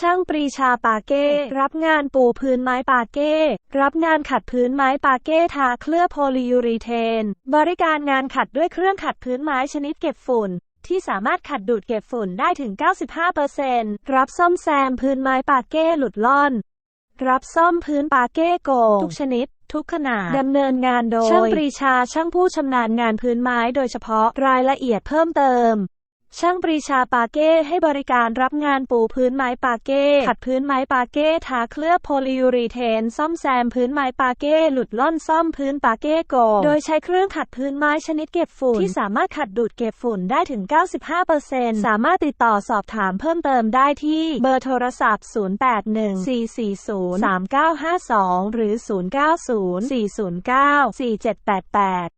ช่างปรีชาปาเก้ รับงานปูพื้นไม้ปาเก้ รับงานขัดพื้นไม้ปาเก้ทาเคลือบโพลียูรีเทน บริการงานขัดด้วยเครื่องขัดพื้นไม้ชนิดเก็บฝุ่น ที่สามารถขัดดูดเก็บฝุ่นได้ถึง 95%รับซ่อมแซมพื้นไม้ปาเก้หลุดล่อน รับซ่อมพื้นปาเก้โกงทุกชนิดทุกขนาดดำเนินงานโดย ช่างปรีชาช่างผู้ชำนาญงานพื้นไม้โดยเฉพาะรายละเอียดเพิ่มเติม ช่างปรีชาปาเก้ให้บริการรับงานปูพื้นไม้ปาเก้ ขัดพื้นไม้ปาเก้ ทาเคลือบโพลียูรีเทน ซ่อมแซมพื้นไม้ปาเก้ หลุดล่อนซ่อมพื้นปาเก้โกงโดยใช้เครื่องขัดพื้นไม้ชนิดเก็บฝุ่น ที่สามารถขัดดูดเก็บฝุ่นได้ถึง 95%สามารถติดต่อสอบถามเพิ่มเติมได้ที่ เบอร์โทรศัพท์ 0814403952 หรือ 0904094788